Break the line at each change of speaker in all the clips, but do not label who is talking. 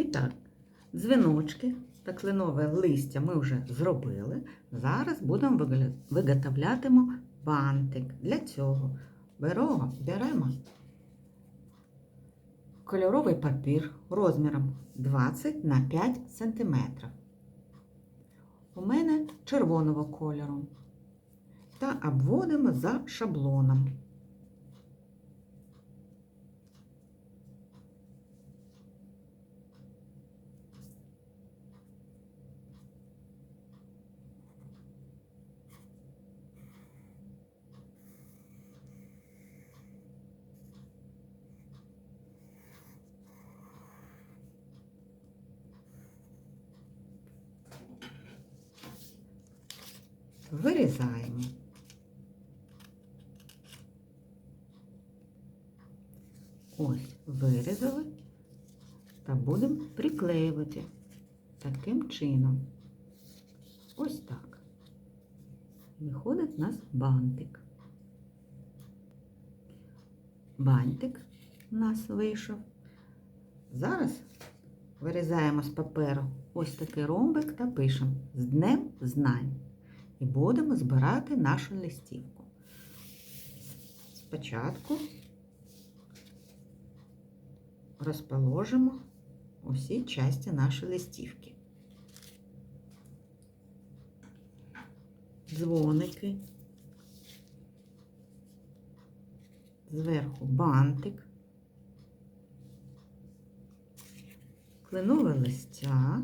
І так, дзвіночки та кленове листя ми вже зробили. Зараз будемо виготовлятимемо бантик. Для цього беремо, беремо кольоровий папір розміром 20 на 5 см. У мене червоного кольору. Та обводимо за шаблоном. Вирізаємо. Ось вирізали та будемо приклеювати таким чином. Ось так. Виходить у нас бантик. Бантик у нас вийшов. Зараз вирізаємо з паперу ось такий ромбик та пишемо з Днем знань. І будемо збирати нашу листівку. Спочатку розположимо усі частини нашої листівки. Дзвоники, зверху бантик, кленове листя.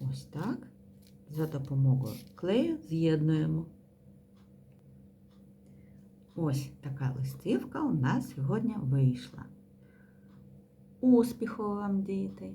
Ось так. За допомогою клею з'єднуємо. Ось така листівка у нас сьогодні вийшла. Успіху вам, діти!